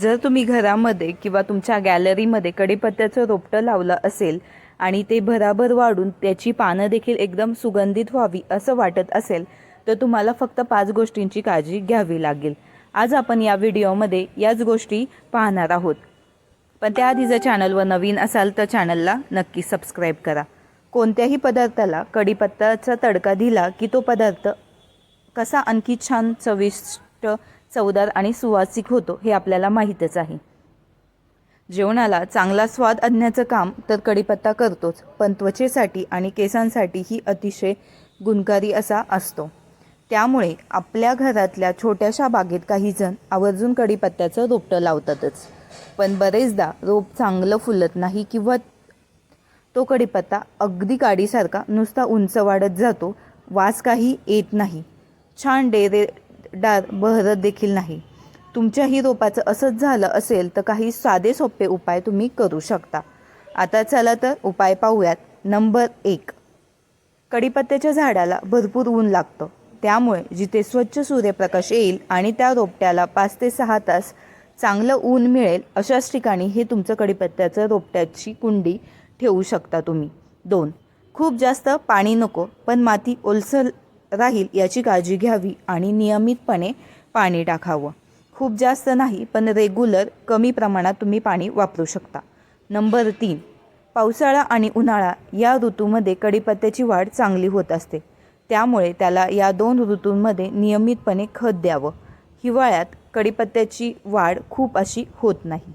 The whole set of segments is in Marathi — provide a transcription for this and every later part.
जर तुम्ही घरामध्ये किंवा तुमच्या गॅलरीमध्ये कडीपत्त्याचं रोपटं लावलं असेल आणि ते भराभर वाढून त्याची पानं देखील एकदम सुगंधित व्हावी असं वाटत असेल तर तुम्हाला फक्त पाच गोष्टींची काळजी घ्यावी लागेल. आज आपण या व्हिडिओमध्ये याच गोष्टी पाहणार आहोत. पण त्याआधी जर चॅनलवर नवीन असाल तर चॅनलला नक्की सबस्क्राईब करा. कोणत्याही पदार्थाला कडीपत्त्याचा तडका दिला की तो पदार्थ कसा आणखी छान चविष्ट चवदार आणि सुवासिक होतो हे आपल्याला माहीतच आहे. जेवणाला चांगला स्वाद आणण्याचं काम तर कढीपत्ता करतोच पण त्वचेसाठी आणि केसांसाठी ही अतिशय गुणकारी असा असतो. त्यामुळे आपल्या घरातल्या छोट्याशा बागेत काही जण आवर्जून कढीपत्त्याचं रोपटं लावतातच. पण बरेचदा रोप चांगलं फुलत नाही किंवा तो कढीपत्ता अगदी काडीसारखा नुसता उंच वाढत जातो वास काही येत नाही. छान डेरे डार बहरत देखील नाही. तुमच्याही रोपाचं असंच झालं असेल तर काही साधे सोपे उपाय तुम्ही करू शकता. आता चला तर उपाय पाहूयात. नंबर एक. कढीपत्त्याच्या झाडाला भरपूर ऊन लागतं. त्यामुळे जिथे स्वच्छ सूर्यप्रकाश येईल आणि त्या रोपट्याला पाच ते सहा तास चांगलं ऊन मिळेल अशाच ठिकाणी हे तुमचं कढीपत्त्याचं रोपट्याची कुंडी ठेवू शकता तुम्ही. दोन. खूप जास्त पाणी नको पण माती ओलसर राहील याची काळजी घ्यावी आणि नियमितपणे पाणी टाकावं. खूप जास्त नाही पण रेग्युलर कमी प्रमाणात तुम्ही पाणी वापरू शकता. नंबर तीन पावसाळा आणि उन्हाळा या ऋतूमध्ये कढीपत्त्याची वाढ चांगली होत असते. त्यामुळे त्याला या दोन ऋतूंमध्ये नियमितपणे खत द्यावं. हिवाळ्यात कडीपत्त्याची वाढ खूप अशी होत नाही.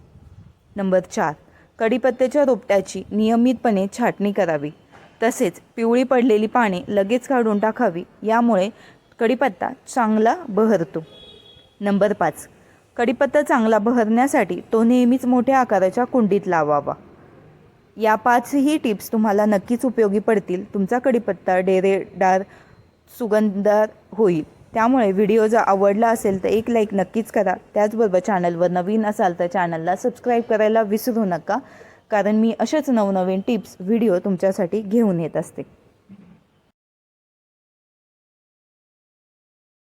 नंबर चार कडीपत्त्याच्या रोपट्याची नियमितपणे छाटणी करावी. तसेच पिवळी पडलेली पाने लगेच काढून टाकावी यामुळे कढीपत्ता चांगला बहरतो. नंबर पाच. कढीपत्ता चांगला बहरण्यासाठी तो नेहमीच मोठ्या आकाराच्या कुंडीत लावावा. या पाचही टिप्स तुम्हाला नक्कीच उपयोगी पडतील. तुमचा कढीपत्ता डेरेदार सुगंधार होईल. त्यामुळे व्हिडिओ जर आवडला असेल तर एक लाईक नक्कीच करा. त्याचबरोबर चॅनलवर नवीन असाल तर चॅनलला सबस्क्राईब करायला विसरू नका. कारण मी अशाच नवनवीन टिप्स व्हिडिओ तुमच्यासाठी घेऊन येत असते.